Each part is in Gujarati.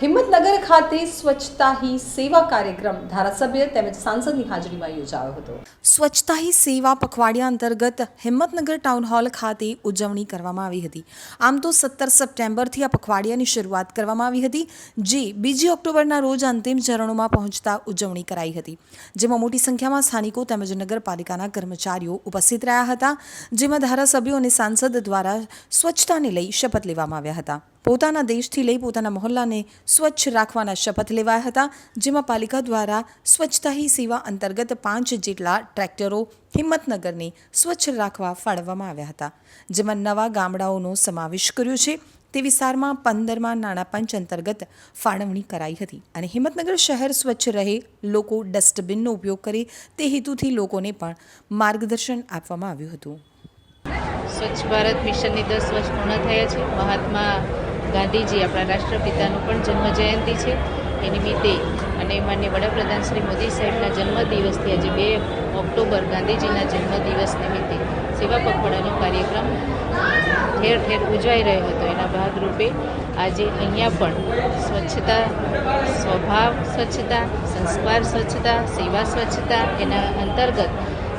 હિંમતનગર ખાતે સ્વચ્છતા હી સેવા કાર્યક્રમ ધારાસભ્ય તેમજ સાંસદની હાજરીમાં યોજાયો હતો. સ્વચ્છતા હી સેવા પખવાડિયા અંતર્ગત હિંમતનગર ટાઉન હોલ ખાતે ઉજવણી કરવામાં આવી હતી. આમ તો સત્તર સપ્ટેમ્બરથી આ પખવાડિયાની શરૂઆત કરવામાં આવી હતી, જે બીજી ઓક્ટોબરના રોજ અંતિમ ચરણોમાં પહોંચતા ઉજવણી કરાઈ હતી. જેમાં મોટી સંખ્યામાં સ્થાનિકો તેમજ નગરપાલિકાના કર્મચારીઓ ઉપસ્થિત રહ્યા હતા, જેમાં ધારાસભ્યો અને સાંસદ દ્વારા સ્વચ્છતાને લઈ શપથ લેવામાં આવ્યા હતા. પોતાના દેશથી લઈ પોતાના મહોલ્લાને સ્વચ્છ રાખવાના શપથ લેવાયા હતા, જેમાં પાલિકા દ્વારા સ્વચ્છતા હી સેવા અંતર્ગત પાંચ જેટલા ટ્રેક્ટરો હિંમતનગરને સ્વચ્છ રાખવા ફાળવવામાં આવ્યા હતા, જેમાં નવા ગામડાઓનો સમાવેશ કર્યો છે. તે વિસ્તારમાં પંદરમાં નાણાં પંચ અંતર્ગત ફાળવણી કરાઈ હતી અને હિંમતનગર શહેર સ્વચ્છ રહે, લોકો ડસ્ટબિનનો ઉપયોગ કરે, તે હેતુથી લોકોને પણ માર્ગદર્શન આપવામાં આવ્યું હતું. સ્વચ્છ ભારત મિશનની દસ વર્ષ પૂર્ણ થયા છે. મહાત્મા ગાંધીજી આપણા રાષ્ટ્રપિતાનું પણ જન્મ જયંતિ છે. એ નિમિત્તે અને માન્ય વડાપ્રધાન શ્રી મોદી સાહેબના જન્મદિવસથી આજે બે ઓક્ટોબર ગાંધીજીના જન્મદિવસ નિમિત્તે સેવા પખવાડાનો કાર્યક્રમ ઠેર ઠેર ઉજવાઈ રહ્યો હતો. એના ભાગરૂપે આજે અહીંયા પણ સ્વચ્છતા, સ્વભાવ સ્વચ્છતા, સંસ્કાર સ્વચ્છતા, સેવા સ્વચ્છતા એના અંતર્ગત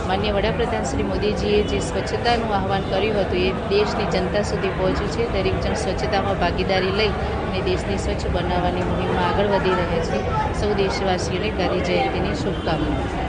માન્ય વડાપ્રધાન શ્રી મોદીજીએ જે સ્વચ્છતાનું આહવાન કર્યું હતું, એ દેશની જનતા સુધી પહોંચ્યું છે. દરેક જણ સ્વચ્છતામાં ભાગીદારી લઈ અને દેશને સ્વચ્છ બનાવવાની મુહિમમાં આગળ વધી રહ્યા છે. સૌ દેશવાસીઓને ગાંધી જયંતિની શુભકામનાઓ.